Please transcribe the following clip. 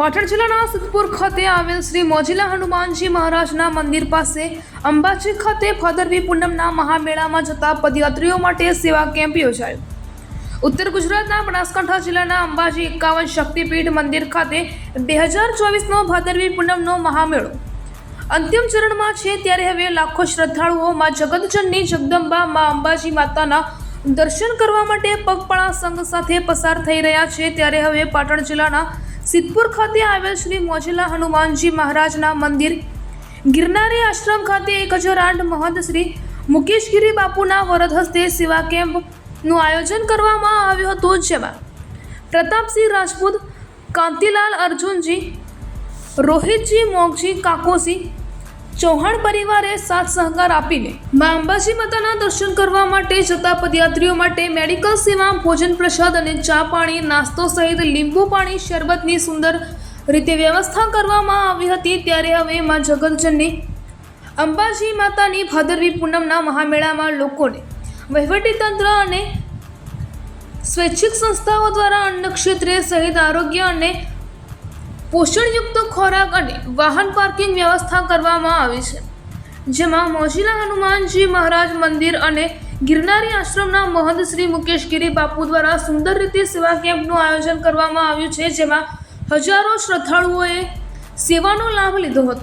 પાટણ જિલ્લાના સિદ્ધપુર ખાતે આવેલ શ્રી મોજીલા હનુમાનજી મહારાજના મંદિર પાસે અંબાજી ખાતે ભાદરવી પૂનમના મહામેળામાં જતા પદયાત્રીઓ માટે સેવા કેમ્પ યોજાયો. ઉત્તર ગુજરાતના બનાસકાંઠા જિલ્લાના અંબાજી એકાવન શક્તિપીઠ મંદિર ખાતે બે હજાર ચોવીસનો ભાદરવી પૂનમનો મહામેળો. અંતિમ ચરણમાં છે ત્યારે હવે લાખો શ્રદ્ધાળુઓ માં જગતજનની જગદંબા માં અંબાજી માતાના દર્શન કરવા માટે પગપાળા સંઘ સાથે પસાર થઈ રહ્યા છે. ત્યારે હવે પાટણ જિલ્લાના સિદ્ધપુર ખાતે આવેલ શ્રી મોજીલા હનુમાનજી મહારાજના મંદિર. ગિરનારી આશ્રમ ખાતે એક હજાર આઠ મહંત શ્રી મુકેશગીરી બાપુના વરદ હસ્તે સેવા કેમ્પનું આયોજન કરવામાં આવ્યું હતું, જેમાં પ્રતાપસિંહ રાજપૂત, કાંતિલાલ અર્જુનજી, રોહિતજી મોગજી કાકોસી ચૌહાણ પરિવારે સાથ સહકાર આપીને મા અંબાજી માતાના દર્શન કરવા માટે જતા પદયાત્રીઓ માટે મેડિકલ સેવા, ભોજન પ્રસાદ અને ચા પાણી, નાસ્તો સહિત લીંબુ પાણી, શરબતની સુંદર રીતે વ્યવસ્થા કરવામાં આવી હતી. ત્યારે હવે મા જગતજનની અંબાજી માતાની ભાદરવી પૂનમના મહામેળામાં લોકોને વહીવટીતંત્ર અને સ્વૈચ્છિક સંસ્થાઓ દ્વારા અન્ન ક્ષેત્રે સહિત આરોગ્ય અને પોષણયુક્ત ખોરાક અને વાહન પાર્કિંગ વ્યવસ્થા કરવામાં આવી છે. જેમાં મોજીલા હનુમાનજી મહારાજ મંદિર અને ગિરનારી આશ્રમના મહંત શ્રી મુકેશગીરી બાપુ દ્વારા સુંદર રીતે સેવા કેમ્પનું આયોજન કરવામાં આવ્યું છે, જેમાં હજારો શ્રદ્ધાળુઓએ સેવાનો લાભ લીધો હતો.